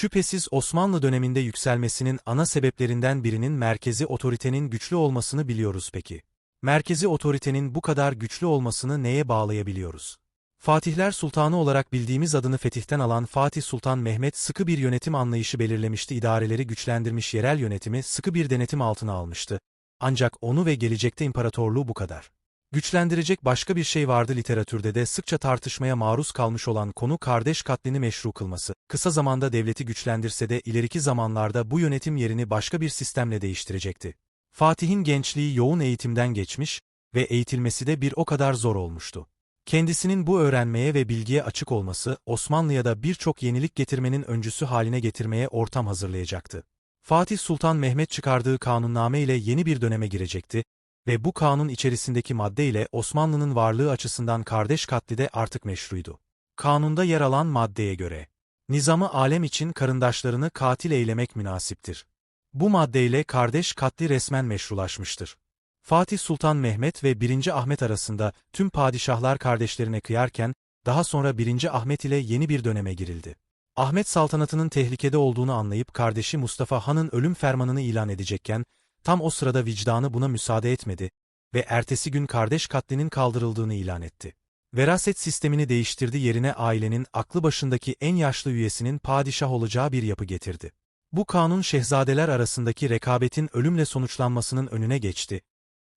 Şüphesiz Osmanlı döneminde yükselmesinin ana sebeplerinden birinin merkezi otoritenin güçlü olmasını biliyoruz peki. Merkezi otoritenin bu kadar güçlü olmasını neye bağlayabiliyoruz? Fatihler Sultanı olarak bildiğimiz adını fetihten alan Fatih Sultan Mehmet sıkı bir yönetim anlayışı belirlemişti idareleri güçlendirmiş yerel yönetimi sıkı bir denetim altına almıştı. Ancak onu ve gelecekte imparatorluğu bu kadar. Güçlendirecek başka bir şey vardı literatürde de sıkça tartışmaya maruz kalmış olan konu kardeş katlini meşru kılması. Kısa zamanda devleti güçlendirse de ileriki zamanlarda bu yönetim yerini başka bir sistemle değiştirecekti. Fatih'in gençliği yoğun eğitimden geçmiş ve eğitilmesi de bir o kadar zor olmuştu. Kendisinin bu öğrenmeye ve bilgiye açık olması, Osmanlı'ya da birçok yenilik getirmenin öncüsü haline getirmeye ortam hazırlayacaktı. Fatih Sultan Mehmet çıkardığı kanunname ile yeni bir döneme girecekti ve bu kanun içerisindeki madde ile Osmanlı'nın varlığı açısından kardeş katli de artık meşruydu. Kanunda yer alan maddeye göre, nizamı alem için karındaşlarını katil eylemek münasiptir. Bu maddeyle kardeş katli resmen meşrulaşmıştır. Fatih Sultan Mehmet ve 1. Ahmet arasında tüm padişahlar kardeşlerine kıyarken, daha sonra 1. Ahmet ile yeni bir döneme girildi. Ahmet saltanatının tehlikede olduğunu anlayıp kardeşi Mustafa Han'ın ölüm fermanını ilan edecekken, tam o sırada vicdanı buna müsaade etmedi ve ertesi gün kardeş katlinin kaldırıldığını ilan etti. Veraset sistemini değiştirdi yerine ailenin aklı başındaki en yaşlı üyesinin padişah olacağı bir yapı getirdi. Bu kanun şehzadeler arasındaki rekabetin ölümle sonuçlanmasının önüne geçti.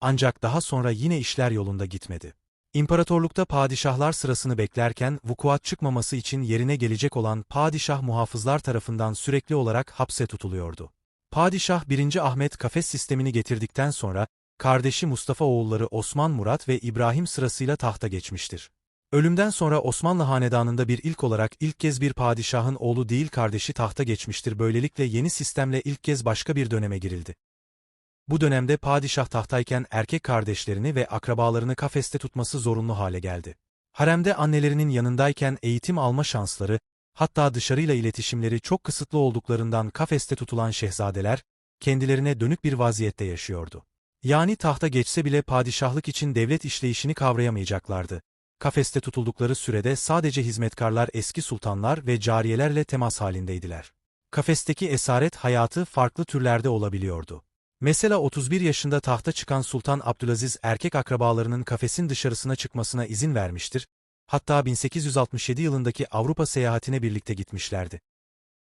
Ancak daha sonra yine işler yolunda gitmedi. İmparatorlukta padişahlar sırasını beklerken vukuat çıkmaması için yerine gelecek olan padişah muhafızlar tarafından sürekli olarak hapse tutuluyordu. Padişah 1. Ahmet kafes sistemini getirdikten sonra, kardeşi Mustafa oğulları Osman Murat ve İbrahim sırasıyla tahta geçmiştir. Ölümden sonra Osmanlı hanedanında bir ilk olarak ilk kez bir padişahın oğlu değil kardeşi tahta geçmiştir. Böylelikle yeni sistemle ilk kez başka bir döneme girildi. Bu dönemde padişah tahtayken erkek kardeşlerini ve akrabalarını kafeste tutması zorunlu hale geldi. Haremde annelerinin yanındayken eğitim alma şansları, hatta dışarıyla iletişimleri çok kısıtlı olduklarından kafeste tutulan şehzadeler, kendilerine dönük bir vaziyette yaşıyordu. Yani tahta geçse bile padişahlık için devlet işleyişini kavrayamayacaklardı. Kafeste tutuldukları sürede sadece hizmetkarlar eski sultanlar ve cariyelerle temas halindeydiler. Kafesteki esaret hayatı farklı türlerde olabiliyordu. Mesela 31 yaşında tahta çıkan Sultan Abdülaziz erkek akrabalarının kafesin dışarısına çıkmasına izin vermiştir, hatta 1867 yılındaki Avrupa seyahatine birlikte gitmişlerdi.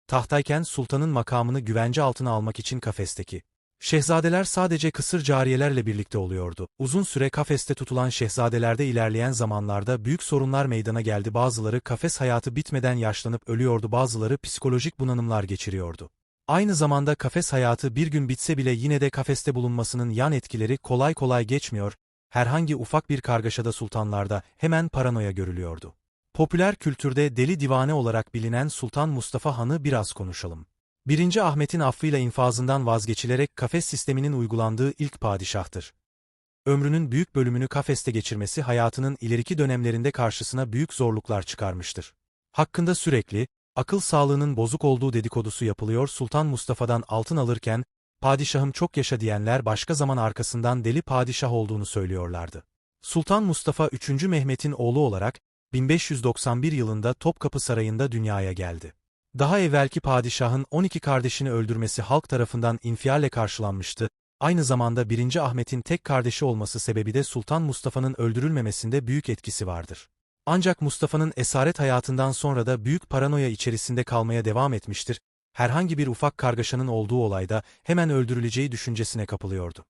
Tahtayken sultanın makamını güvence altına almak için kafesteki. Şehzadeler sadece kısır cariyelerle birlikte oluyordu. Uzun süre kafeste tutulan şehzadelerde ilerleyen zamanlarda büyük sorunlar meydana geldi. Bazıları kafes hayatı bitmeden yaşlanıp ölüyordu, bazıları psikolojik bunalımlar geçiriyordu. Aynı zamanda kafes hayatı bir gün bitse bile yine de kafeste bulunmasının yan etkileri kolay kolay geçmiyor, herhangi ufak bir kargaşada sultanlarda hemen paranoya görülüyordu. Popüler kültürde deli divane olarak bilinen Sultan Mustafa Han'ı biraz konuşalım. 1. Ahmet'in affıyla infazından vazgeçilerek kafes sisteminin uygulandığı ilk padişahtır. Ömrünün büyük bölümünü kafeste geçirmesi hayatının ileriki dönemlerinde karşısına büyük zorluklar çıkarmıştır. Hakkında sürekli, akıl sağlığının bozuk olduğu dedikodusu yapılıyor Sultan Mustafa'dan altın alırken, padişahım çok yaşa diyenler başka zaman arkasından deli padişah olduğunu söylüyorlardı. Sultan Mustafa 3. Mehmet'in oğlu olarak, 1591 yılında Topkapı Sarayı'nda dünyaya geldi. Daha evvelki padişahın 12 kardeşini öldürmesi halk tarafından infialle karşılanmıştı, aynı zamanda 1. Ahmet'in tek kardeşi olması sebebi de Sultan Mustafa'nın öldürülmemesinde büyük etkisi vardır. Ancak Mustafa'nın esaret hayatından sonra da büyük paranoya içerisinde kalmaya devam etmiştir, herhangi bir ufak kargaşanın olduğu olayda hemen öldürüleceği düşüncesine kapılıyordu.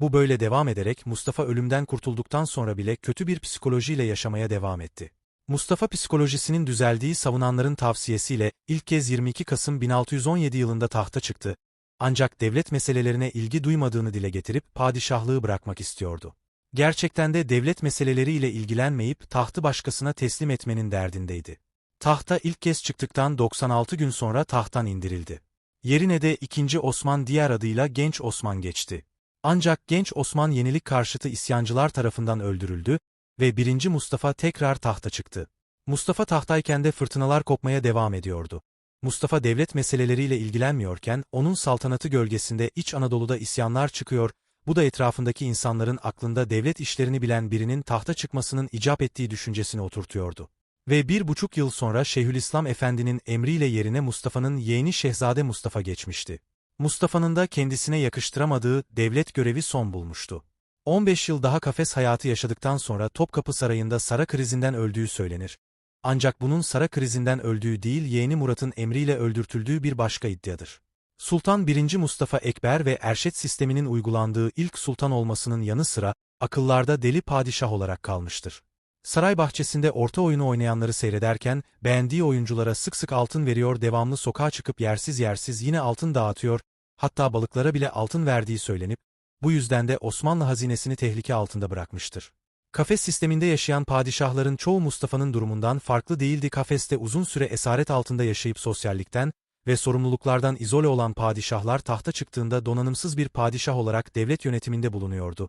Bu böyle devam ederek Mustafa ölümden kurtulduktan sonra bile kötü bir psikolojiyle yaşamaya devam etti. Mustafa psikolojisinin düzeldiği savunanların tavsiyesiyle ilk kez 22 Kasım 1617 yılında tahta çıktı, ancak devlet meselelerine ilgi duymadığını dile getirip padişahlığı bırakmak istiyordu. Gerçekten de devlet meseleleriyle ilgilenmeyip tahtı başkasına teslim etmenin derdindeydi. Tahta ilk kez çıktıktan 96 gün sonra tahttan indirildi. Yerine de 2. Osman diğer adıyla Genç Osman geçti. Ancak Genç Osman yenilik karşıtı isyancılar tarafından öldürüldü ve 1. Mustafa tekrar tahta çıktı. Mustafa tahtayken de fırtınalar kopmaya devam ediyordu. Mustafa devlet meseleleriyle ilgilenmiyorken onun saltanatı gölgesinde İç Anadolu'da isyanlar çıkıyor, bu da etrafındaki insanların aklında devlet işlerini bilen birinin tahta çıkmasının icap ettiği düşüncesini oturtuyordu. Ve bir buçuk yıl sonra Şeyhülislam Efendi'nin emriyle yerine Mustafa'nın yeğeni Şehzade Mustafa geçmişti. Mustafa'nın da kendisine yakıştıramadığı devlet görevi son bulmuştu. 15 yıl daha kafes hayatı yaşadıktan sonra Topkapı Sarayı'nda Sara krizinden öldüğü söylenir. Ancak bunun Sara krizinden öldüğü değil yeğeni Murat'ın emriyle öldürtüldüğü bir başka iddiadır. Sultan 1. Mustafa Ekber ve Erşet sisteminin uygulandığı ilk sultan olmasının yanı sıra, akıllarda deli padişah olarak kalmıştır. Saray bahçesinde orta oyunu oynayanları seyrederken, beğendiği oyunculara sık sık altın veriyor devamlı sokağa çıkıp yersiz yersiz yine altın dağıtıyor, hatta balıklara bile altın verdiği söylenip, bu yüzden de Osmanlı hazinesini tehlike altında bırakmıştır. Kafes sisteminde yaşayan padişahların çoğu Mustafa'nın durumundan farklı değildi kafeste uzun süre esaret altında yaşayıp sosyallikten ve sorumluluklardan izole olan padişahlar tahta çıktığında donanımsız bir padişah olarak devlet yönetiminde bulunuyordu.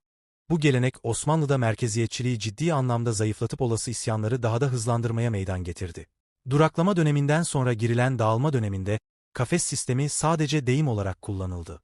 Bu gelenek Osmanlı'da merkeziyetçiliği ciddi anlamda zayıflatıp olası isyanları daha da hızlandırmaya meydan getirdi. Duraklama döneminden sonra girilen dağılma döneminde, kafes sistemi sadece deyim olarak kullanıldı.